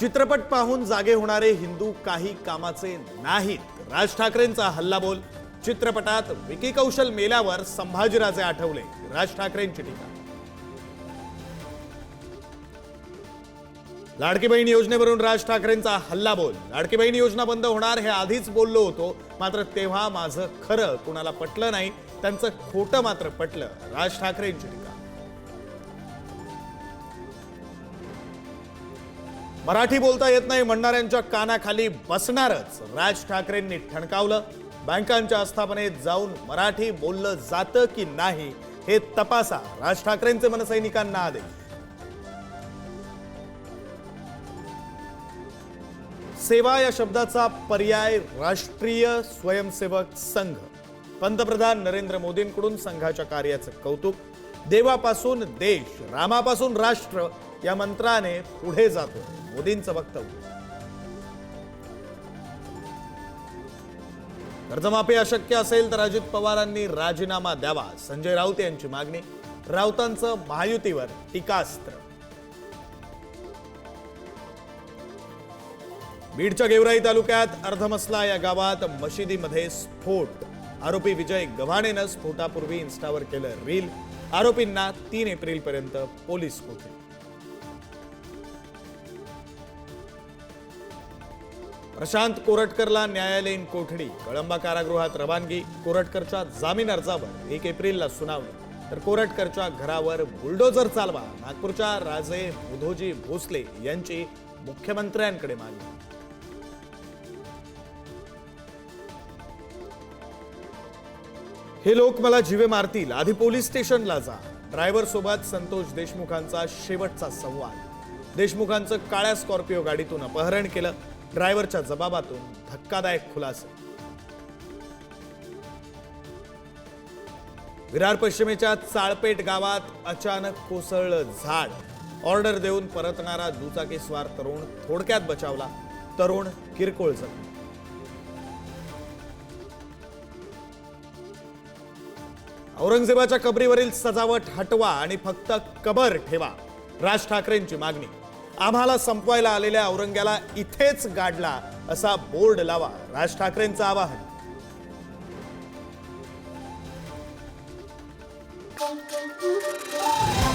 चित्रपट पाहून जागे होणारे हिंदू काही कामाचे नाहीत. राज ठाकरेंचा हल्लाबोल. चित्रपटात विकी कौशल मेल्यावर संभाजीराजे आठवले. राज ठाकरेंची टीका. लाडकी बहीण योजनेवरून राज ठाकरेंचा हल्लाबोल. लाडकी बहीण योजना बंद होणार हे आधीच बोललो होतो. मात्र तेव्हा माझं खरं कुणाला पटलं नाही. त्यांचं खोटं मात्र पटलं. राज ठाकरेंची टीका. मराठी बोलता येत नाही म्हणणाऱ्यांच्या कानाखाली बसणारच राज ठाकरेंनी ठणकावलं. बँकांच्या आस्थापनेत जाऊन मराठी बोललं जातं की नाही हे तपासा राज ठाकरेंचे मनसैनिकांना आदेश. सेवा या शब्दाचा पर्याय राष्ट्रीय स्वयंसेवक संघ. पंतप्रधान नरेंद्र मोदींकडून संघाच्या कार्याचं कौतुक. देवापासून देश रामापासून राष्ट्र या मंत्राने पुढे जातो. मोदींचं वक्तव्य. कर्जमाफी अशक्य असेल तर अजित पवारांनी राजीनामा द्यावा. संजय राऊत यांची मागणी. राऊतांचं महायुतीवर टीकास्त्र. बीडच्या गेवराई तालुक्यात अर्धमसला या गावात मशिदीमध्ये स्फोट. आरोपी विजय गव्हाणेनं स्फोटापूर्वी इन्स्टावर केलं रील. आरोपींना तीन एप्रिल पर्यंत पोलीस कोठडी प्रशांत कोरटकरला न्यायालयीन कोठडी कळंबा कारागृहात रवानगी कोरटकरच्या जामीन अर्जावर एक एप्रिलला सुनावणी. तर कोरटकरच्या घरावर बुलडोजर चालवा नागपूरच्या राजे मुधोजी भोसले यांची मुख्यमंत्र्यांकडे मागणी. हे लोक मला जीवे मारतील आधी पोलीस स्टेशनला जा. ड्रायव्हर सोबत संतोष देशमुखांचा शेवटचा संवाद. देशमुखांचं काळ्या स्कॉर्पिओ गाडीतून अपहरण केलं ड्रायव्हरच्या जबाबातून धक्कादायक खुलासा. विरार पश्चिमेच्या चाळपेट गावात अचानक कोसळलं झाड. ऑर्डर देऊन परतणारा दुचाकी स्वार तरुण थोडक्यात बचावला. तरुण किरकोळ जखमी. औरंगजेबाच्या कबरीवरील सजावट हटवा आणि फक्त कबर ठेवा राज ठाकरेंची मागणी. आम्हाला संपवायला आलेल्या औरंग्याला इथेच गाडला असा बोर्ड लावा राज ठाकरेंचं आवाहन Thank you.